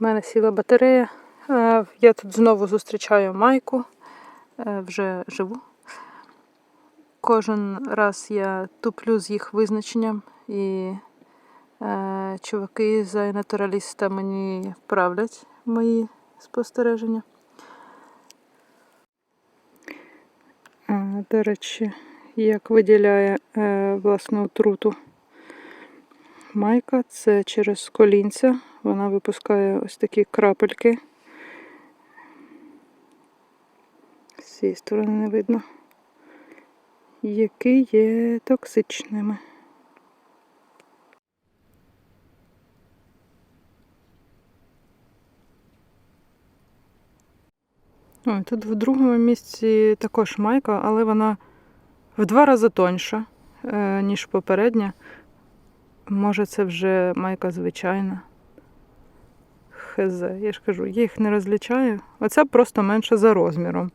У мене сіла батарея. Е, Я тут знову зустрічаю майку, Е, вже живу. Кожен раз я туплю з їх визначенням, і е, чуваки з натураліста мені правлять мої спостереження. До речі, як виділяє власну отруту майка, це через колінця. Вона випускає ось такі крапельки. З цієї сторони не видно, які є токсичними. Ой, тут в другому місці також майка, але вона в два рази тоньша, е, ніж попередня. Може, це вже майка звичайна. Хз, я ж кажу, я їх не розлічаю. Оця просто менша за розміром.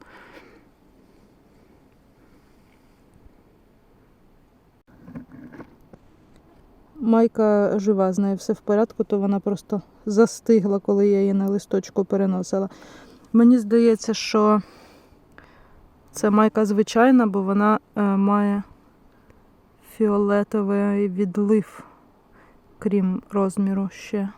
Майка жива, з нею все в порядку, то вона просто застигла, коли я її на листочку переносила. Мені здається, що це майка звичайна, бо вона е, має фіолетовий відлив, крім розміру ще.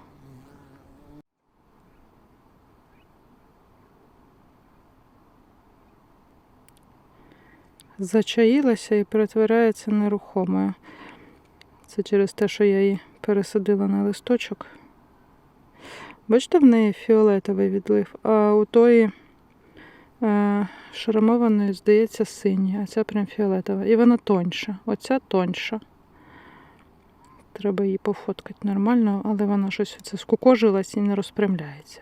Зачаїлася і перетворяється нерухомою. Це через те, що я її пересадила на листочок. Бачите, в неї фіолетовий відлив, а у тої е, шрамованої, здається, синя, а ця прям фіолетова. І вона тоньша. Оця тоньша. Треба її пофоткати нормально, але вона щось це скукожилась і не розпрямляється.